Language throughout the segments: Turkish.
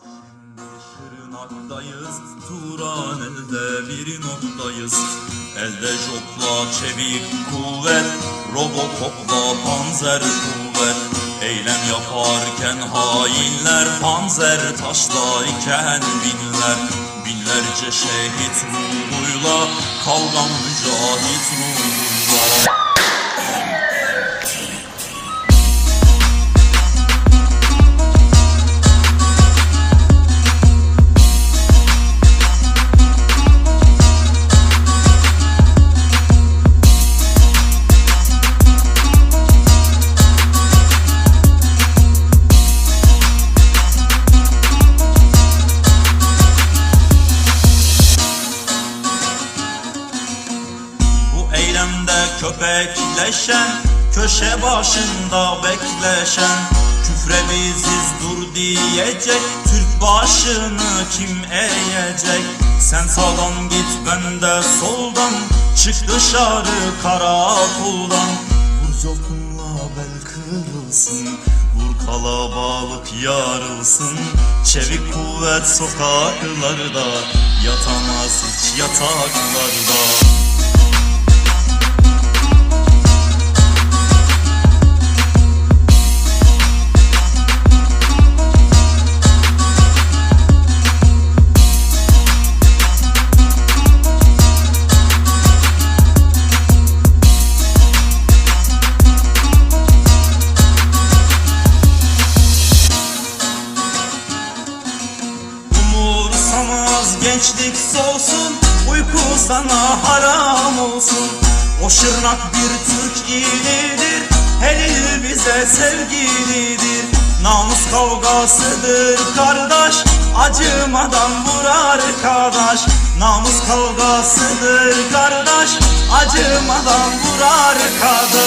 Şimdi Şırnak'tayız, Turan elde bir noktayız. Elde jopla çevik kuvvet, Robocop'la panzer kuvvet. Eylem yaparken hainler, panzer taşlarken binler. Binlerce şehit ruhuyla, kavgan mücahit ruhuyla. Köpekleşen Köşe başında bekleşen Küfre biziz dur diyecek Türk başını kim eğecek? Sen sağdan git ben de soldan Çık dışarı karakoldan Vur copunla bel kırılsın Vur kalabalık yarılsın. Çevik kuvvet sokaklarda Yatamaz hiç yataklarda gençlik solsun Uyku sana haram olsun. O şırnak bir Türk ilidir Her il bize sevgilidir. Namus kavgasıdır kardeş Acımadan vur arkadaş. Namus kavgasıdır kardeş Acımadan vur arkadaş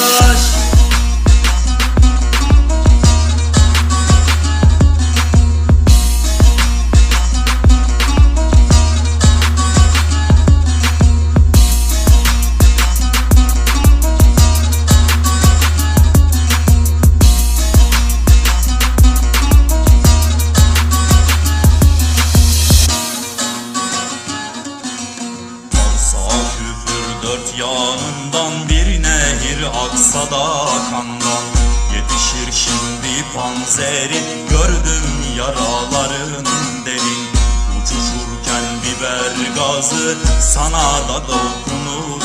dört yanından bir nehir aksa da kandan. Yetişir şimdi panzeri gördüm yaraların derin Uçuşurken biber gazı sana da dokunur